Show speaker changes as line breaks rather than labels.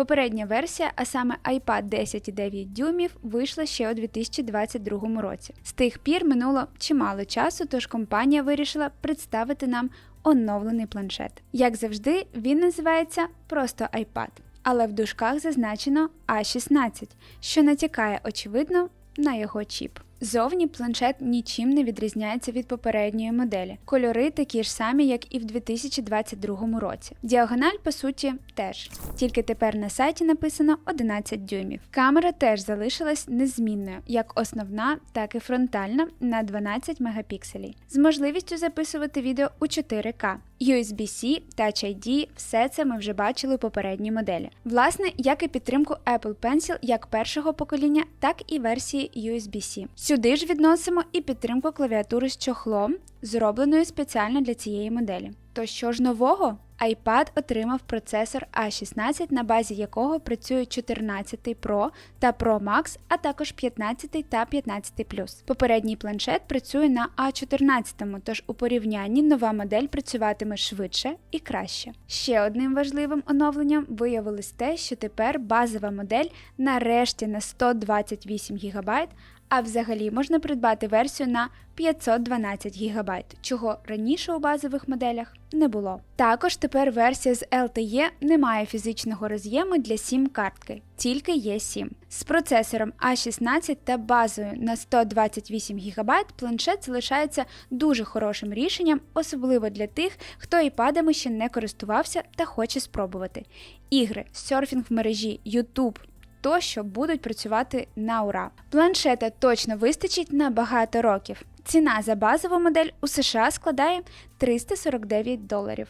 Попередня версія, а саме iPad 10,9 дюймів, вийшла ще у 2022 році. З тих пір минуло чимало часу, тож компанія вирішила представити нам оновлений планшет. Як завжди, він називається просто iPad, але в дужках зазначено A16, що натякає очевидно на його чіп. Зовні планшет нічим не відрізняється від попередньої моделі. Кольори такі ж самі, як і в 2022 році. Діагональ, по суті, теж. Тільки тепер на сайті написано 11 дюймів. Камера теж залишилась незмінною, як основна, так і фронтальна на 12 мегапікселів. З можливістю записувати відео у 4К. USB-C, Touch ID – все це ми вже бачили у попередній моделі. Власне, як і підтримку Apple Pencil як першого покоління, так і версії USB-C. Сюди ж відносимо і підтримку клавіатури з чохлом, зробленою спеціально для цієї моделі. То що ж нового? iPad отримав процесор A16, на базі якого працює 14 Pro та Pro Max, а також 15 та 15 Попередній планшет працює на A14, тож у порівнянні нова модель працюватиме швидше і краще. Ще одним важливим оновленням виявилось те, що тепер базова модель нарешті на 128 ГБ, а взагалі можна придбати версію на 512 ГБ, чого раніше у базових моделях не було. Також тепер версія з LTE не має фізичного роз'єму для SIM-картки, тільки є SIM. З процесором A16 та базою на 128 ГБ планшет залишається дуже хорошим рішенням, особливо для тих, хто іпадами ще не користувався та хоче спробувати. Ігри, серфінг в мережі, YouTube, тощо будуть працювати на ура. Планшета точно вистачить на багато років. Ціна за базову модель у США складає 349 доларів.